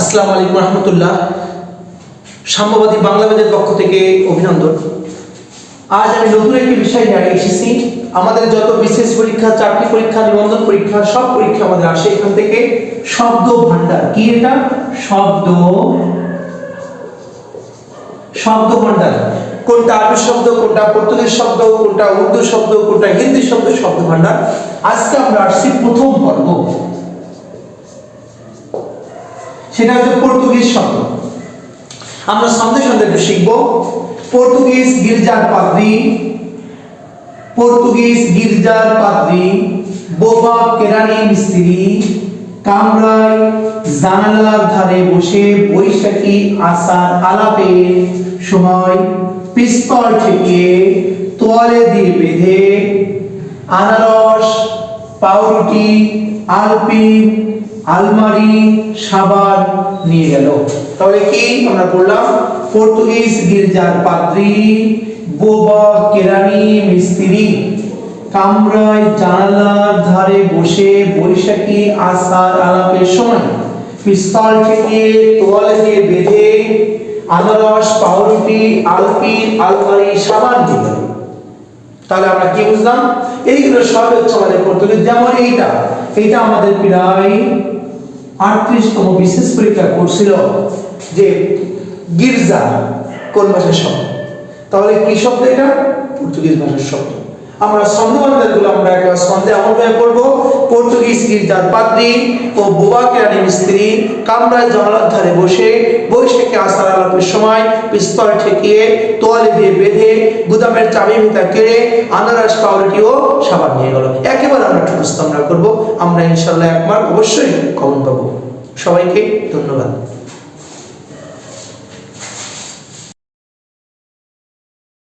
আসসালামু আলাইকুম রহমতুল্লাহ। সাম্যবাদী বাংলাদেশের পক্ষ থেকে অভিনন্দন। আজ আমি নতুন একটি বিষয় নিয়ে এসেছি। আমাদের যত বিশেষ পরীক্ষা চাকরি পরীক্ষা, নিবন্ধন পরীক্ষা, সব পরীক্ষা আমাদের আসে এখান থেকে। শব্দ ভান্ডার কি এটা? শব্দ শব্দ ভান্ডার কোনটা আরবি শব্দ, কোনটা পর্তুগিজ শব্দ, কোনটা উর্দু শব্দ, কোনটা হিন্দি শব্দ শব্দ ভান্ডার আজকে আমরা আসছি প্রথম পর্ব সেটা হচ্ছে পর্তুগিজ শব্দ। আমরা সন্দেহ সন্দেহ একটু শিখব। পর্তুগিজ গির্জার পাদ্রি, পর্তুগিজ গির্জার পাদ্রি, বোবা কেরানি মিস্ত্রি, কামরায় জানালার ধারে বসে বৈশাখী আসার আলাপের সময় পিস্তল ঠেকিয়ে তোয়ালে দিয়ে বেঁধে আনারস, পাউরুটি আলপিন আলমারি, সাবান নিয়ে গেল। তাহলে কি আমরা বললাম? পর্তুগিজ গির্জার পাদ্রী, বোবা, কেরানি, মিস্ত্রি। কামরায় জানালার ধারে বসে বৈশাখী আসার আলাপের সময় পিস্তল থেকে তোয়ালে বেঁধে আনারস, পাউরুটি আলপিন আলমারি, সাবান দিয়ে তাহলে আমরা কি বুঝলাম? এইগুলো সব হচ্ছে আমাদের পর্তুগিজ যেমন এইটা। এইটা আমাদের প্রায় আটত্রিশতম বিশেষ পরীক্ষা করছিল যে গির্জা কোন ভাষার শব্দ? তাহলে কি শব্দ এটা? পর্তুগিজ ভাষার শব্দ। আমরা ছন্দবান্ধবগুলো আমরা একবার ছন্দে আমলভাবে পড়ব। পর্তুগিজ গির্জার পাদ্রী ও বোবা কেরানি মিস্ত্রি কামরায় জানালার ধারে বসে বৈশাখে আসার আলাপের সময় পিস্তল ঠেকিয়ে তোয়ালে দিয়ে বেঁধে গুদামের চাবি ভিতা কেড়ে আনারস, পাউরুটি ও সাবান নিয়ে গেল। একেবারে আমরা ঠুকস্ত আমরা করব। আমরা ইনশাল্লাহ একবার অবশ্যই কমন পাবো। সবাইকে ধন্যবাদ।